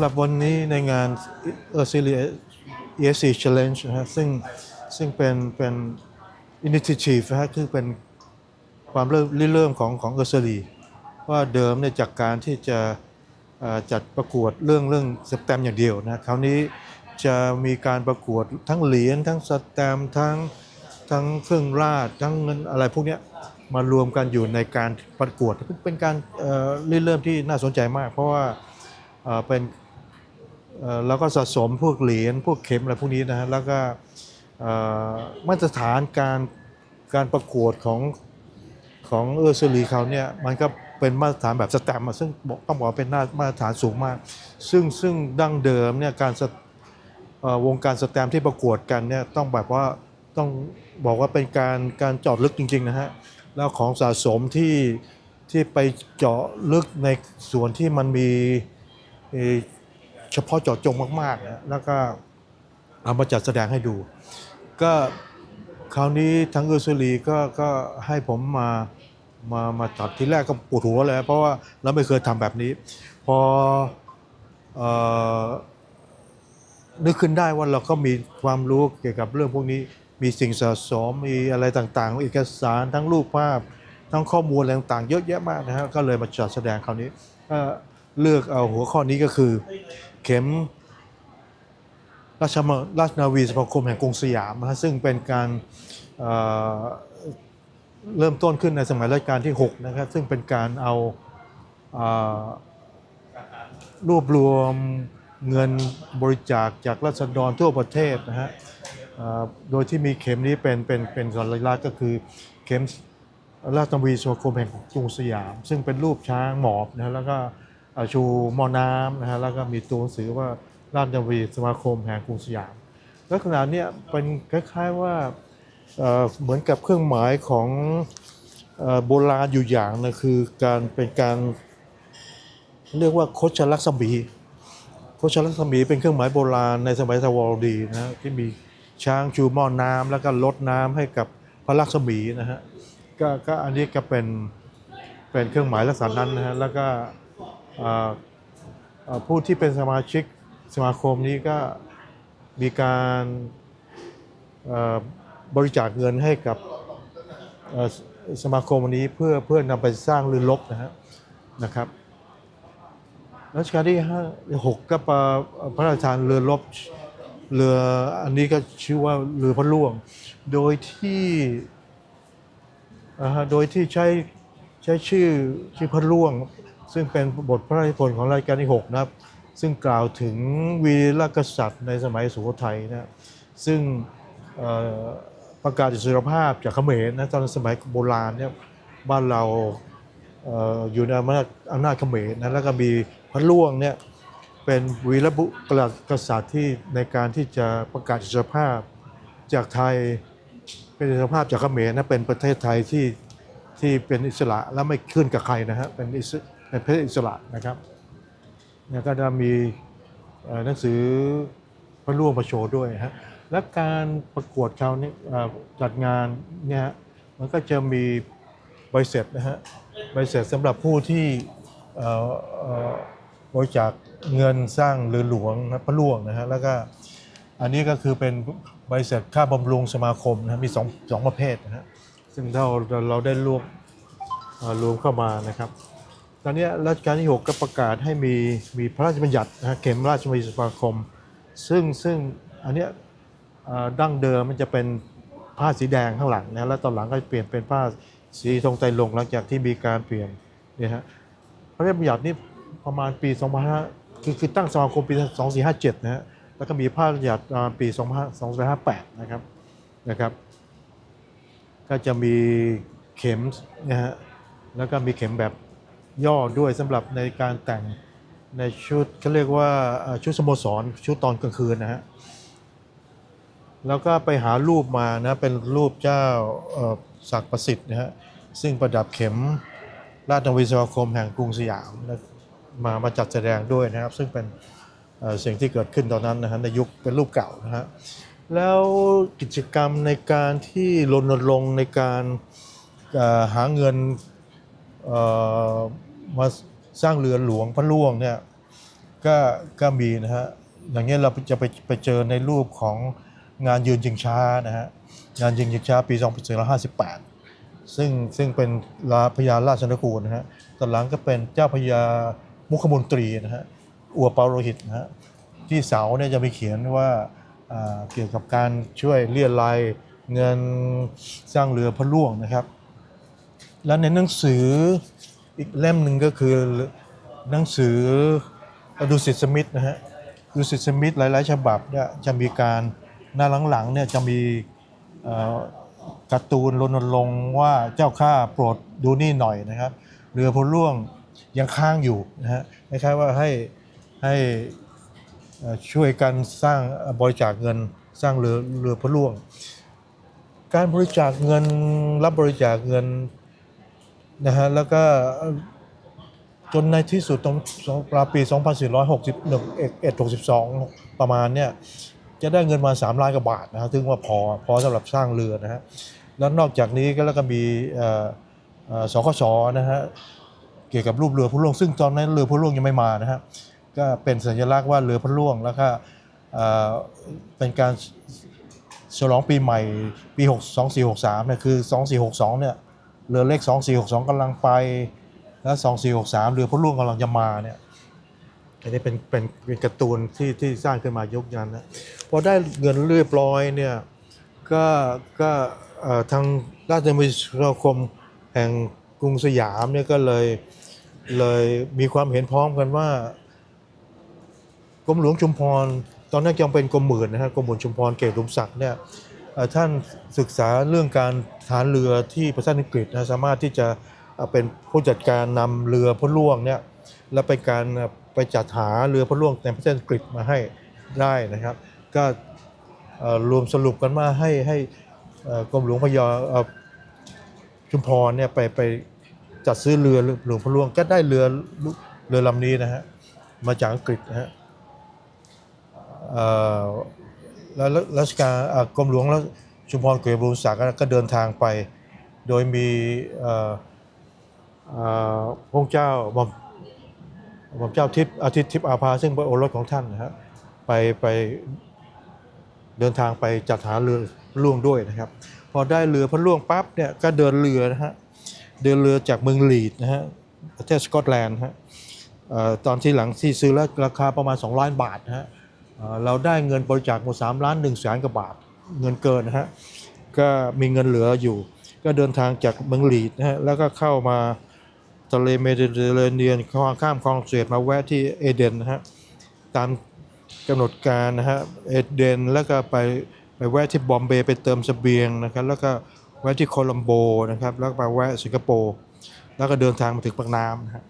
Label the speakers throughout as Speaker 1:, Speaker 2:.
Speaker 1: ำหรับวันนี้ในงานเออซิลี ESC Challenge นะฮะซึ่งซึ่งเป็นเป็น initiative นะฮะคือเป็นความเริ่มริเริ่มของของเออร์ซลีว่าเดิมเนี่ยจากการที่จะจัดประกวดเรื่องเรื่องสแตมอย่างเดียวนะคราวนี้จะมีการประกวดทั้งเหรียญทั้งสแตมทั้งทั้งเครื่องราชทั้งเงินอะไรพวกนี้มารวมกันอยู่ในการประกวดเป็นการเอ่อริเริ่มที่น่าสนใจมาก เพราะว่าเอ่อเป็น แล้วก็สะสมพวกเหรียญพวกเข็มอะไรพวกนี้นะฮะแล้วก็มาตรฐานการการประกวดของของเออร์ซรีเขาเนี่ยมันก็เป็นมาตรฐานแบบสแตมป์ซึ่งต้องบอกว่าเป็นมามาตรฐานสูงมาก ซึ่งซึ่งดั้งเดิมเนี่ยการวงการสแตมป์ที่ประกวดกันเนี่ยต้องแบบว่าต้องบอกว่าเป็นการการเจอดลึกจริงๆนะฮะแล้วของสะสมที่ที่ไปเจาะลึกในส่วนที่มันมี เฉพาะเจาะจงมากๆนะแล้วก็เอามาจัดแสดงให้ดู ก็คราวนี้ทั้งเออร์ซูรีก็ก็ให้ผมมามามาจัดทีแรกก็ปวดหัวเลย เพราะว่าเราไม่เคยทำแบบนี้ พอเออนึกขึ้นได้ว่าเราก็มีความรู้เกี่ยวกับเรื่องพวกนี้มีสิ่งสะสมมีอะไรต่างๆ เอกสารทั้งรูปภาพ ทั้งข้อมูลอะไรต่างๆ เยอะแยะมากนะฮะก็เลยมาจัดแสดงคราวนี้เลือกเอาหัวข้อนี้ก็คือ เข็มราชมราชนาวีสมาคมแห่งกรุงสยามนะซึ่งเป็นการเเริ่มต้นขึ้นในสมัยรัชกาลที่6นะครับซึ่งเป็นการเอาเอ่อรวบรวมเงินบริจาคจากราษฎรทั่วประเทศนะฮะโดยที่มีเข็มนี้เป็นเป็นเป็นสัญลักษณ์ก็คือเข็มราชนาวีสมาคมแห่งกรุงสยาม ซึ่งเป็นรูปช้างหมอบนะฮะแล้วก็ ชูหมอน้ำนะฮะแล้วก็มีตัวหนังสือว่าราชนาวีสมาคมแห่งกรุงสยาม ลักษณะเนี้ยเป็นคล้าย ๆว่าเหมือนกับเครื่องหมายของโบราณอยู่อย่างนะคือการเป็นการเรียกว่าโคชลักษมีโคชลักษมีเป็นเครื่องหมายโบราณในสมัยทวารดีนะฮะที่มีช้างชูหม้อน้ำแล้วก็ลดน้ำให้กับพระลักษมีนะฮะก็ก็อันนี้ก็เป็นเป็นเครื่องหมายลักษณะนั้นนะฮะแล้วก็ ผู้ที่เป็นสมาชิกสมาคมนี้ก็มีการบริจาคเงินให้กับสมาคมอันนี้เพื่อเพื่อนำไปสร้างเรือรบนะฮะนะครับรัชกาลที่ห้าหกก็ประพระราชทานเรือรบเรืออันนี้ก็ชื่อว่าเรือพระล่วง โดยที่อ่าฮะโดยที่ใช้ใช้ชื่อชื่อพระล่วง ซึ่งเป็นบทพระราชพนธ์ของรายการที่ 6 นะครับ ซึ่งกล่าวถึงวีรกษัตริย์ในสมัยสุโขทัยนะซึ่งเอ่อประกาศอิสรภาพจากเขมรนะตอนสมัยโบราณเนี่ยบ้านเราเอออยู่ในอำนาจอำนาจเขมรนะแล้วก็มีพระล่วงเนี่ยเป็นวีรบุกษัตริย์ที่ในการที่จะประกาศอิสรภาพจากไทยเป็นอิสรภาพจากเขมรนะเป็นประเทศไทยที่ที่เป็นอิสระและไม่ขึ้นกับใครนะฮะเป็นอิส เป็นประเทศอิสระนะครับแล้วก็จะมีหนังสือพระร่วงประโชว์ด้วยฮะและการประกวดคราวนี้จัดงานเนี่ยฮะมันก็จะมีใบเสร็จนะฮะใบเสร็จสำหรับผู้ที่บริจาคเงินสร้างเรือหลวงนะพระร่วงนะฮะแล้วก็อันนี้ก็คือเป็นใบเสร็จค่าบำรุงสมาคมนะมีสองสองประเภทนะฮะซึ่งถ้าเราเราได้รวมเอ่อรวมเข้ามานะครับ ตอนนี้รัชกาลที่ 6 ก็ประกาศให้มีมีพระราชบัญญัตินะเข็มราชบัญญัติสมาคม ซึ่งซึ่งอันเนี้ยดั้งเดิมมันจะเป็นผ้าสีแดงข้างหลังนะแล้วตอนหลังก็เปลี่ยนเป็นผ้าสีธงไตรลงหลังจากที่มีการเปลี่ยนเนี่ยฮะพระราชบัญญัตินี่ประมาณปี 2 5 0คือคือตั้งสมาคมปี 2457 นะฮะแล้วก็มีพระราชบัญญัติอ่าปี 2558 นะครับนะครับก็จะมีเข็มนะฮะแล้วก็มีเข็มแบบ ย่อด้วยสำหรับในการแต่งในชุดเขาเรียกว่าชุดสโมสรชุดตอนกลางคืนนะฮะแล้วก็ไปหารูปมานะเป็นรูปเจ้าศักดิ์ประสิทธิ์นะฮะซึ่งประดับเข็มราชวีสมาคมแห่งกรุงสยามนะมามาจัดแสดงด้วยนะครับ ซึ่งเป็นสิ่งที่เกิดขึ้นตอนนั้นนะฮะในยุคเป็นรูปเก่านะฮะแล้วกิจกรรมในการที่รณรงค์ในการหาเงิน มาสร้างเรือหลวงพระล่วงเนี่ยก็ก็มีนะฮะอย่างเงี้ยเราจะไปไปเจอในรูปของงานยืนจิงช้านะฮะงานยืนจิงช้าปี 2458 ซึ่งซึ่งเป็นลาพญาราชนกูลนะฮะตอนหลังก็เป็นเจ้าพญามุขมนตรีนะฮะอัวเปาโรหิตนะฮะที่เสาเนี่ยจะมีเขียนว่าอ่าเกี่ยวกับการช่วยเรียรายเงินสร้างเรือพระล่วงนะครับ แล้วในหนังสืออีกเล่มหนึ่งก็คือหนังสือดูสิตสมิธนะฮะดูสิตสมิธหลาย ๆ ฉบับเนี่ยจะมีการหน้าหลัง ๆ เนี่ยจะมีการ์ตูนรณรงค์ว่าเจ้าข้าโปรดดูนี่หน่อยนะครับเรือพลล่วงยังค้างอยู่นะฮะคล้ายๆว่าให้ให้ช่วยกันสร้างบริจาคเงินสร้างเรือเรือพลล่วง การบริจาคเงินรับบริจาคเงิน นะฮะแล้วก็จนในที่สุดตรงปลายปี 2461 62 ประมาณเนี่ยจะได้เงินมา 3 ล้านกว่าบาทนะฮะถึงว่าพอพอสำหรับสร้างเรือนะฮะแล้วนอกจากนี้ก็แล้วก็มีเอ่อสคสนะฮะเกี่ยวกับรูปเรือพระล่วง ซึ่งตอนนั้นเรือพระล่วงยังไม่มานะฮะก็เป็นสัญลักษณ์ว่าเรือพระล่วงแล้วก็เอ่อเป็นการฉลองปีใหม่ปี6 2463เนี่ยคือ 2462เนี่ย เรือเล็ก 2462กำลังไป แล้ว 2463 เรือพระล่วงกำลังจะมาเนี่ยอันนี้เป็นเป็นเป็นการ์ตูนที่ที่สร้างขึ้นมายกยันนะพอได้เงินเรียบร้อยเนี่ยก็ก็ทางราชมิตรสมาคมแห่งกรุงสยามเนี่ยก็เลยเลยมีความเห็นพร้อมกันว่ากรมหลวงชุมพร ตอนนั้นยังเป็นกรมหมื่นนะฮะกรมหลวงชุมพรเกตลุมศักดิ์เนี่ย ท่านศึกษาเรื่องการฐานเรือที่ประเทศอังกฤษนะสามารถที่จะเป็นผู้จัดการนำเรือพระล่วงเนี่ยและไปการไปจัดหาเรือพระล่วงในประเทศอังกฤษมาให้ได้นะครับ ก็รวมสรุปกันมาให้ให้กรมหลวงพยาชุมพรเนี่ยไปไปจัดซื้อเรือหลวงพระล่วงก็ได้เรือเรือลำนี้นะฮะมาจากอังกฤษนะฮะ แล้วรัชกาลเอ่อกรมหลวงแล้วชุมพรเกษตรบรุงศักดิ์ก็เดินทางไป โดยมีพระเจ้าหม่อมหม่อมเจ้าทิพย์อาทิตย์ทิพย์อาภาซึ่งเป็นโอรสของท่านนะฮะไปไปเดินทางไปจัดหาเรือล่วงด้วยนะครับ พอได้เรือพระล่วงปั๊บเนี่ยก็เดินเรือนะฮะเดินเรือจากเมืองลีดนะฮะประเทศสกอตแลนด์ฮะตอนที่หลังที่ซื้อแล้วราคาประมาณ2ล้านบาทนะฮะ เราได้เงินบริจาคหมด3ล้าน1แสนกว่าบาทเงินเกินนะฮะก็มีเงินเหลืออยู่ ก็เดินทางจากเมืองลีดนะฮะแล้วก็เข้ามาทะเลเมดิเตอร์เรเนียนข้ามข้ามคลองเสวตมาแวะที่เอเดนนะฮะตามกำหนดการนะฮะเอเดนแล้วก็ไปไปแวะที่บอมเบย์ไปเติมเสบียงนะครับแล้วก็แวะที่โคลัมโบนะครับแล้วก็ไปแวะสิงคโปร์แล้วก็เดินทางมาถึงปากน้ำนะฮะ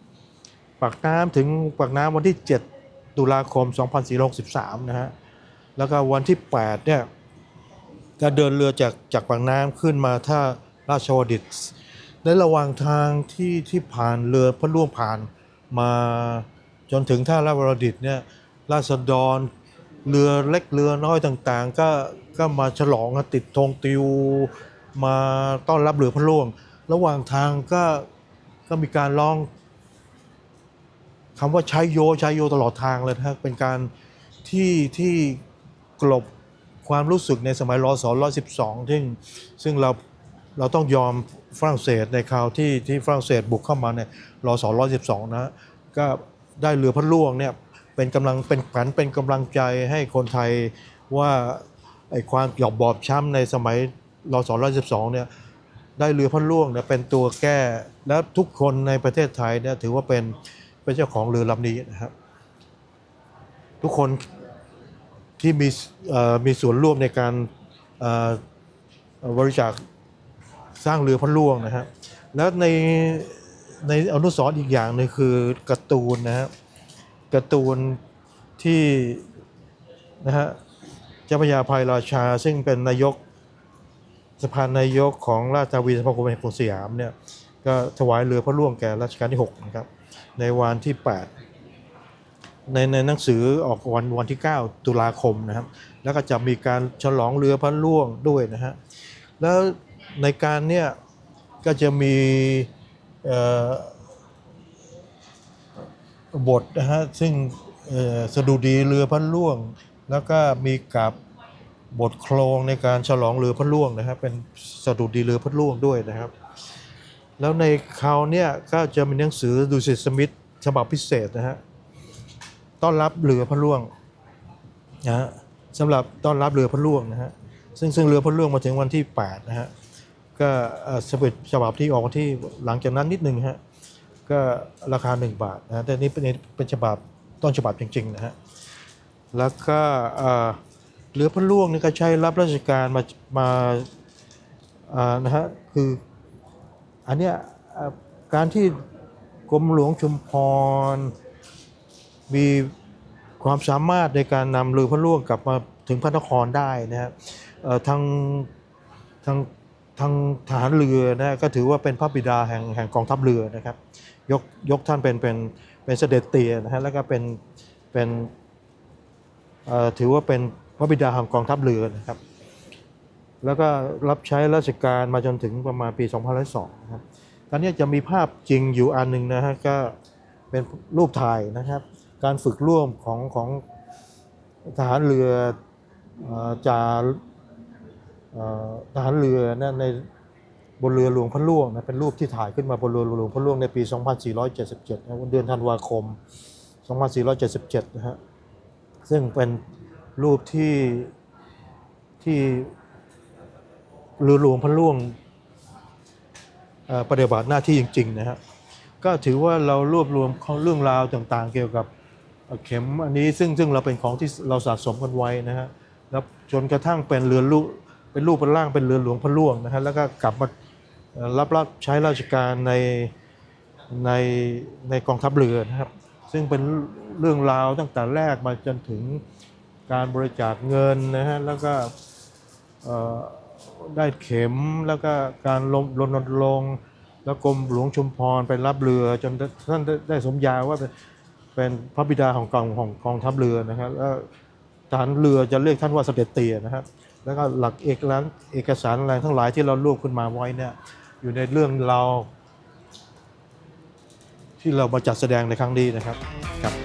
Speaker 1: ปากน้ำถึงปากน้ำวันที่ 7 ตุลาคม 2463 นะฮะ แล้วก็วันที่ 8 เนี่ยก็เดินเรือจากจากปากน้ำขึ้นมาท่าราชวดิตในระหว่างทางที่ที่ผ่านเรือพระล่วงผ่านมาจนถึงท่าราชวดิตเนี่ยราษฎรเรือเล็กเรือน้อยต่างๆ ก็ก็มาฉลองติดธงติว มาต้อนรับเรือพระล่วง ระหว่างทางก็ก็มีการร้อง คำว่าใช้โยใช้โยตลอดทางเลยนะครับเป็นการที่ที่กลบความรู้สึกในสมัยรอสร้อยสิบสองซึ่งซึ่งเราเราต้องยอมฝรั่งเศสในคราวที่ที่ฝรั่งเศสบุกเข้ามาในรอสร้อยสิบสองนะก็ได้เรือพระล่วงเนี่ยเป็นกำลังเป็นขวัญเป็นกำลังใจให้คนไทยว่าไอ้ความหยอกบอบช้ำในสมัยรอสร้อยสิบสองเนี่ยได้เรือพระล่วงเนี่ยเป็นตัวแก้และทุกคนในประเทศไทยเนี่ยถือว่าเป็น เป็นเจ้าของเรือลำนี้นะครับ ทุกคนที่มีมีส่วนร่วมในการบริจาคสร้างเรือพระล่วงนะฮะแล้วในในอนุสรณ์อีกอย่างหนึงคือการ์ตูนนะฮะการ์ตูนที่นะฮะเจ้าพระยาภัยราชา ซึ่งเป็นนายกสภานายกของราชาวีสมาคมแห่งกรุงสยามเนี่ย ก็ถวายเรือพระล่วงแก่รัชกาลที่6นะครับในวันที่ 8 ในในหนังสือออกวันวันที่ 9 ตุลาคมนะครับ แล้วก็จะมีการฉลองเรือพระล่วงด้วยนะฮะแล้วในการเนี่ยก็จะมีเอ่อบทนะฮะซึ่งเอ่อสดุดีเรือพระล่วง แล้วก็มีกับบทโครงในการฉลองเรือพระล่วงนะครับเป็นสดุดีเรือพระล่วงด้วยนะครับ แล้วในคราวเนี้ยก็จะมีหนังสือดูสิสมิธฉบับพิเศษนะฮะต้อนรับเรือพระล่วงนะฮะสำหรับต้อนรับเรือพระล่วงนะฮะซึ่งซึ่งเรือพระล่วงมาถึงวันที่8นะฮะก็สมิธฉบับที่ออกที่หลังจากนั้นนิดนึงฮะก็ราคา 1 บาทนะฮะแต่นี่เป็นเป็นฉบับต้นฉบับจริงๆนะฮะแล้วก็เรือพระล่วงนี่ก็ใช้รับราชการมามาานะฮะคือ อันเนี้ยการที่กรมหลวงชุมพร มีความสามารถในการนำเรือพระล่วงกลับมาถึงพระนครได้นะฮะทางทางทางฐานเรือนะก็ถือว่าเป็นพระบิดาแห่งแห่งกองทัพเรือนะครับ ยกยกท่านเป็นเป็นเป็นเสด็จเตียนะฮะแล้วก็เป็นเป็นถือว่าเป็นพระบิดาแห่งกองทัพเรือนะครับ แล้วก็รับใช้ราชการมาจนถึงประมาณปี 2002นะครับตอนนี้จะมีภาพจริงอยู่อันหนึ่งนะฮะก็เป็นรูปถ่ายนะครับ การฝึกร่วมของของทหารเรืออจ่าทหารเรือนะในบนเรือหลวงพระล่วงนะเป็นรูปที่ถ่ายขึ้นมาบนเรือหลวงพระล่วงในปี 2477นะเดือนธันวาคม 2477 นะฮะซึ่งเป็นรูปที่ที่ เรือหลวงพระล่วงปฏิบัติหน้าที่จริงๆนะฮะก็ถือว่าเรารวบรวมเรื่องราวต่างๆ เกี่ยวกับเข็มอันนี้ซึ่งซึ่งเราเป็นของที่เราสะสมกันไว้นะฮะแล้วจนกระทั่งเป็นเรือลูกเป็นรูปเป็นร่างเป็นเรือหลวงพระล่วงนะฮะแล้วก็กลับมารับรับใช้ราชการในในในกองทัพเรือนะครับ ซึ่งเป็นเรื่องราวตั้งแต่แรกมาจนถึงการบริจาคเงินนะฮะแล้วก็ ได้เข็มแล้วก็การลงรณรงค์แล้วกรมหลวงชุมพรไปรับเรือจนท่านได้ได้สมญาว่าเป็นเป็นพระบิดาของกองของกองทัพเรือนะครับแล้วทหารเรือจะเรียกท่านว่าเสด็จเตี่ยนะครับ แล้วก็หลักเอกลักษณ์เอกสารอะไรทั้งหลายที่เรารวบขึ้นมาไว้เนี่ยอยู่ในเรื่องเราที่เรามาจัดแสดงในครั้งนี้นะครับครับ